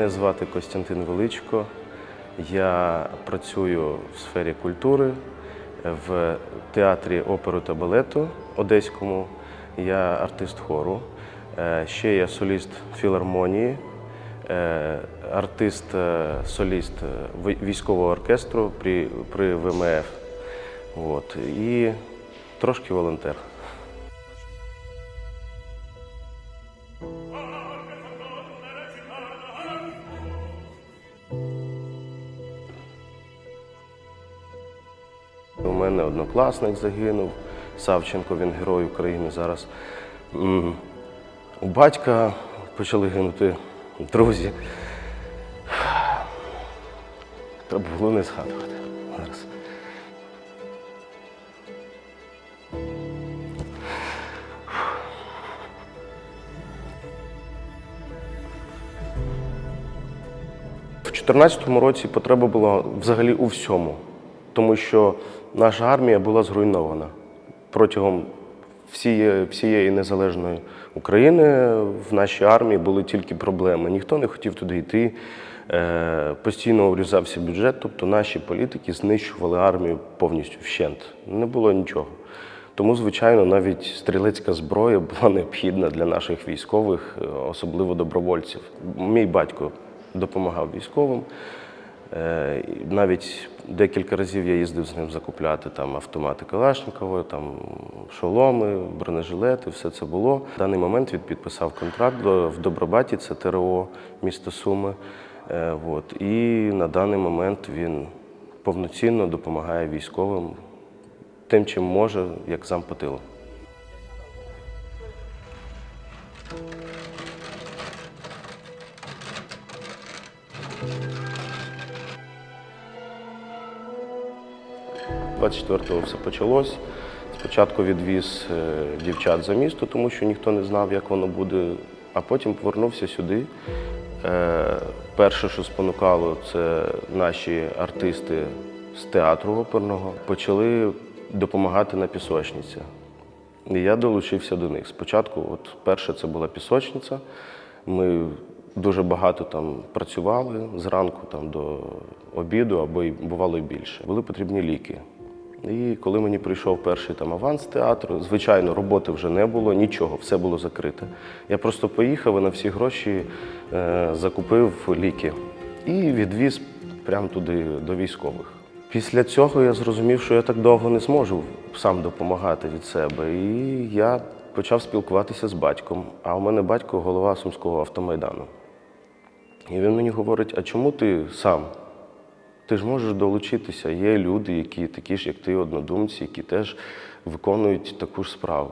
Мене звати Костянтин Величко. Я працюю в сфері культури в театрі оперу та балету Одеському. Я артист хору. Е, Ще я соліст філармонії, е, артист, е, соліст військового оркестру при, при ВМФ. От. І трошки волонтер. У мене однокласник загинув, Савченко, він герой України зараз. У батька почали гинути друзі. Треба було не згадувати зараз. В 2014 році потреба була взагалі у всьому, тому що наша армія була зруйнована протягом всієї, всієї незалежної України. В нашій армії були тільки проблеми. Ніхто не хотів туди йти. Е, Постійно урізався бюджет, тобто наші політики знищували армію повністю вщент. Не було нічого. Тому, звичайно, навіть стрілецька зброя була необхідна для наших військових, е, особливо добровольців. Мій батько допомагав військовим. Е, Навіть декілька разів я їздив з ним закупляти там автомати Калашникова, там шоломи, бронежилети, все це було. В даний момент він підписав контракт в Добробаті, це ТРО місто Суми. Е, От. І на даний момент він повноцінно допомагає військовим тим, чим може, як зам 24-го все почалось. Спочатку відвіз е, дівчат за місто, тому що ніхто не знав, як воно буде, а потім повернувся сюди. Е, Перше, що спонукало, це наші артисти з театру оперного почали допомагати на пісочниці. І я долучився до них. Спочатку, от перше, це була пісочниця. Ми дуже багато там працювали зранку там, до обіду, або й бувало й більше. Були потрібні ліки. І коли мені прийшов перший там аванс театру, звичайно, роботи вже не було, нічого, все було закрите. Я просто поїхав і на всі гроші е, закупив ліки і відвіз прямо туди до військових. Після цього я зрозумів, що я так довго не зможу сам допомагати від себе. І я почав спілкуватися з батьком. А у мене батько голова Сумського автомайдану. І він мені говорить: а чому ти сам? Ти ж можеш долучитися. Є люди, які такі ж, як ти, однодумці, які теж виконують таку ж справу.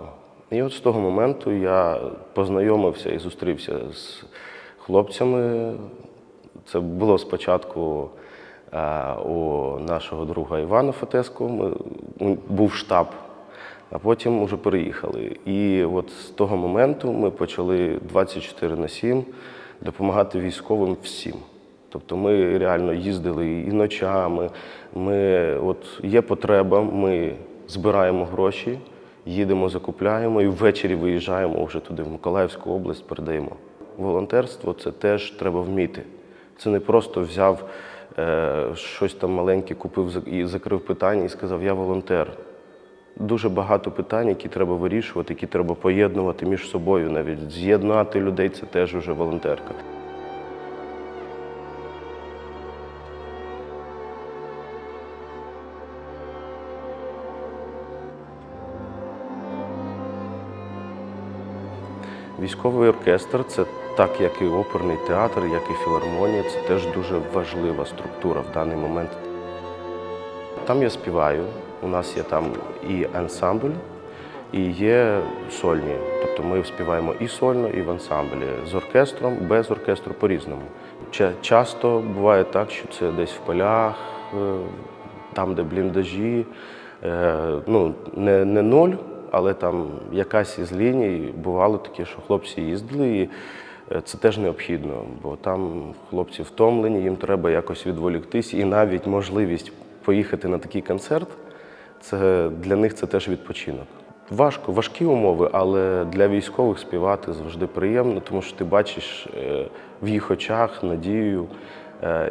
І от з того моменту я познайомився і зустрівся з хлопцями. Це було спочатку е, у нашого друга Івана Фетеско. Ми, був штаб, а потім вже переїхали. І от з того моменту ми почали 24 на 7 допомагати військовим всім. Тобто ми реально їздили і ночами. Ми, от є потреба, ми збираємо гроші, їдемо, закупляємо і ввечері виїжджаємо вже туди, в Миколаївську область, передаємо. Волонтерство це теж треба вміти. Це не просто взяв е, щось там маленьке, купив і закрив питання і сказав, я волонтер. Дуже багато питань, які треба вирішувати, які треба поєднувати між собою. Навіть з'єднати людей це теж уже волонтерка. Військовий оркестр це так, як і оперний театр, як і філармонія. Це теж дуже важлива структура в даний момент. Там я співаю. У нас є там і ансамбль, і є сольні. Тобто ми співаємо і сольно, і в ансамблі з оркестром, без оркестру по-різному. Часто буває так, що це десь в полях, е, там, де бліндажі. Е, Ну, не, не нуль, але там якась із ліній бувало таке, що хлопці їздили. І е, це теж необхідно, бо там хлопці втомлені, їм треба якось відволіктись, і навіть можливість поїхати на такий концерт, це для них це теж відпочинок. Важко, важкі умови, але для військових співати завжди приємно, тому що ти бачиш е, в їх очах надію,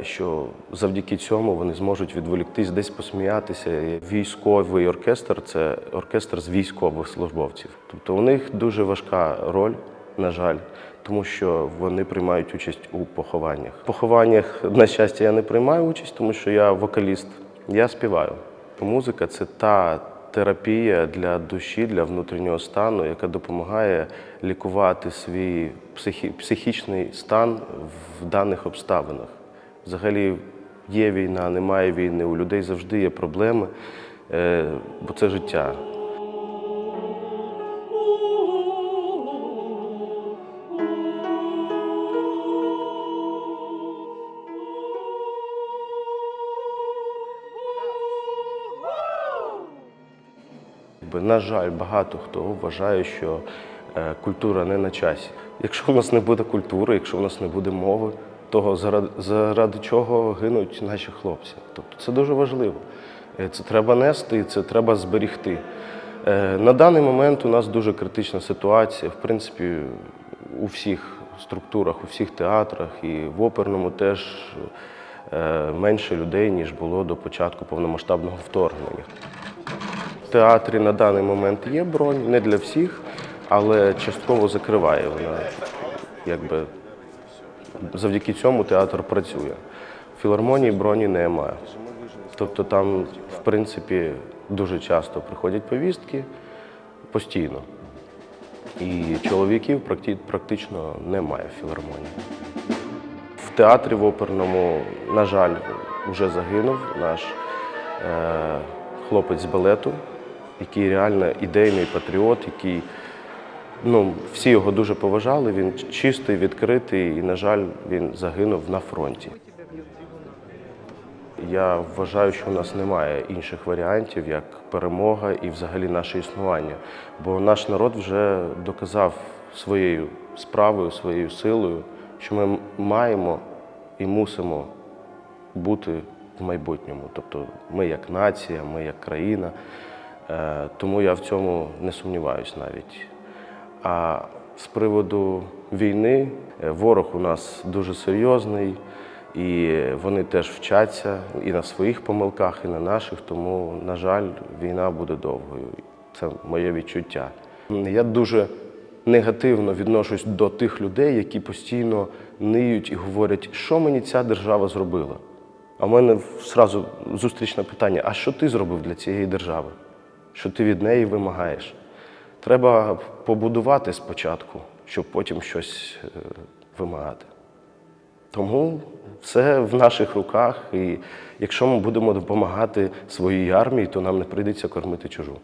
що завдяки цьому вони зможуть відволіктись, десь посміятися. Військовий оркестр це оркестр з військових службовців. Тобто у них дуже важка роль, на жаль, тому що вони приймають участь у похованнях. Похованнях, на щастя, я не приймаю участь, тому що я вокаліст, я співаю. Музика це та терапія для душі, для внутрішнього стану, яка допомагає лікувати свій психі- психічний стан в даних обставинах. Взагалі є війна, немає війни, у людей завжди є проблеми, е, бо це життя. На жаль, багато хто вважає, що е, культура не на часі. Якщо в нас не буде культури, якщо в нас не буде мови, того заради, чого гинуть наші хлопці. Тобто це дуже важливо. Е, Це треба нести це треба зберігти. Е, На даний момент у нас дуже критична ситуація. В принципі, у всіх структурах, у всіх театрах і в оперному теж е, менше людей, ніж було до початку повномасштабного вторгнення. В театрі на даний момент є бронь, не для всіх, але частково закриває вона. Якби завдяки цьому театр працює. Філармонії броні немає. Тобто там, в принципі, дуже часто приходять повістки постійно. І чоловіків практично немає в філармонії. В театрі в оперному, на жаль, вже загинув наш е, хлопець з балету, який реально ідейний патріот, який ну, всі його дуже поважали. Він чистий, відкритий, і, на жаль, він загинув на фронті. Я вважаю, що у нас немає інших варіантів, як перемога і взагалі наше існування. Бо наш народ вже доказав своєю справою, своєю силою, що ми маємо і мусимо бути в майбутньому. Тобто ми як нація, ми як країна. Е, Тому я в цьому не сумніваюсь навіть. А з приводу війни, е, ворог у нас дуже серйозний, і вони теж вчаться і на своїх помилках, і на наших. Тому, на жаль, війна буде довгою. Це моє відчуття. Я дуже негативно відношусь до тих людей, які постійно ниють і говорять, що мені ця держава зробила. А в мене зразу зустрічне питання: а що ти зробив для цієї держави? Що ти від неї вимагаєш? Треба побудувати спочатку, щоб потім щось е, вимагати. Тому все в наших руках, і якщо ми будемо допомагати своїй армії, то нам не прийдеться кормити чужу.